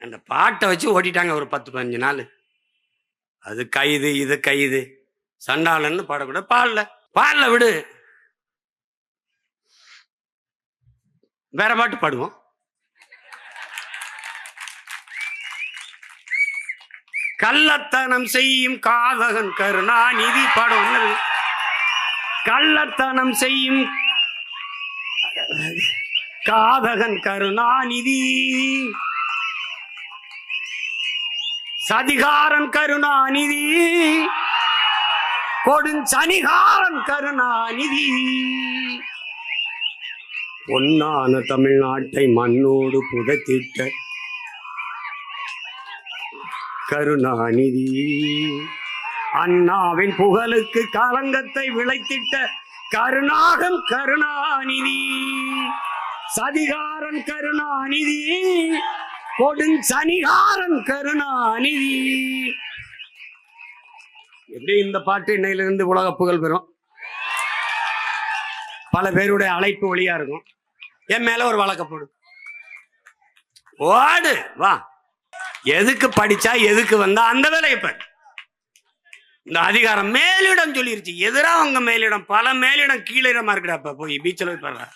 அந்த பாட்டை வச்சு ஓட்டிட்டாங்க ஒரு பத்து பதினஞ்சு நாள். அது கைது இது கைது. சண்டாளன்னு பாடக்கூட பாடல. பாடல விடு. வேற பாட்டு பாடுவோம். கள்ளத்தனம் செய்யும் காதகன் கருணாநிதி பாடம் கள்ளத்தனம் செய்யும் காதகன் கருணாநிதி. சதிகாரன் கருணாநிதி. கொடுஞ்சனிகாரன் கருணாநிதி. பொன்னான தமிழ்நாட்டை மண்ணோடு புதைத்திட்ட கருணாநிதி. அண்ணாவின் புகழுக்கு களங்கத்தை விளைத்திட்ட கருணாகம் கருணாநிதி. சதிகாரன் கருணாநிதி. கொடுஞ்சனிகாரன் கருணாநிதி. எப்படி இந்த பாட்டு இன்னையிலிருந்து உலக புகழ் பெறும்? பல பேருடைய அழைப்பு வழியா இருக்கும். என் மேல ஒரு வழக்க போடு. ஓடு வா. எதுக்கு படிச்சா எதுக்கு வந்தா அந்த வேலையை இப்ப இந்த அதிகாரம் மேலிடம் சொல்லிருச்சு. எதிரா அவங்க மேலிடம் பல மேலிடம் கீழிடமா இருக்குடாப்ப போய் பீச்சில் போய் பாரு.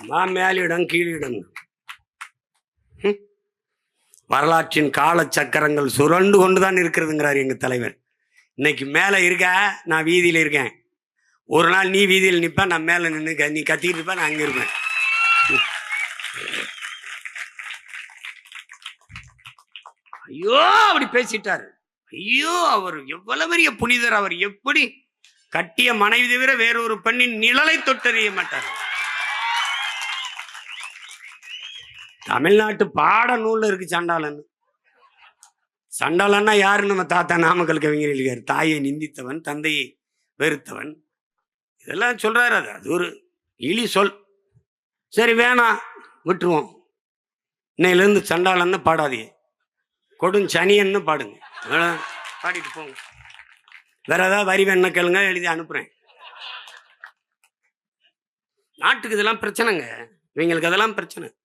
அதான் மேலிடம் கீழிடம் வரலாற்றின் கால சக்கரங்கள் சுரண்டு கொண்டுதான் இருக்கிறதுங்கிறார் எங்க தலைவர். இன்னைக்கு மேலே இருக்க நான் வீதியில் இருக்கேன். ஒரு நாள் நீ வீதியில் நிற்பேன் நான் மேலே நின்று நீ கத்திக்கிட்டு இருப்ப நான் அங்கே இருப்பேன். ஐயோ அப்படி பேசிட்டாரு. ஐயோ அவர் எவ்வளவு பெரிய புனிதர் அவர் எப்படி கட்டிய மனைவி தவிர வேறொரு பெண்ணின் நிழலை தொட்டறிய மாட்டார். தமிழ்நாட்டு பாட நூல்ல இருக்கு சண்டாளன் சண்டாளன்னா யாரு? நம்ம தாத்தா நாமக்கல் கவிஞர் எழுதியார். தாயை நிந்தித்தவன் தந்தையை வெறுத்தவன். இதெல்லாம் சொல்றாரு. அது அது ஒரு இழி சொல். சரி வேணாம் விட்டுருவோம். இன்னையிலேருந்து சண்டாளன்னு பாடாதீங்க. கொடும் சனியன்னு பாடுங்க. பாடிட்டு போங்க. வேற ஏதாவது வரி வேணா கேளுங்க எழுதி அனுப்புறேன். நாட்டுக்கு இதெல்லாம் பிரச்சனைங்க. இவங்களுக்கு அதெல்லாம் பிரச்சனை.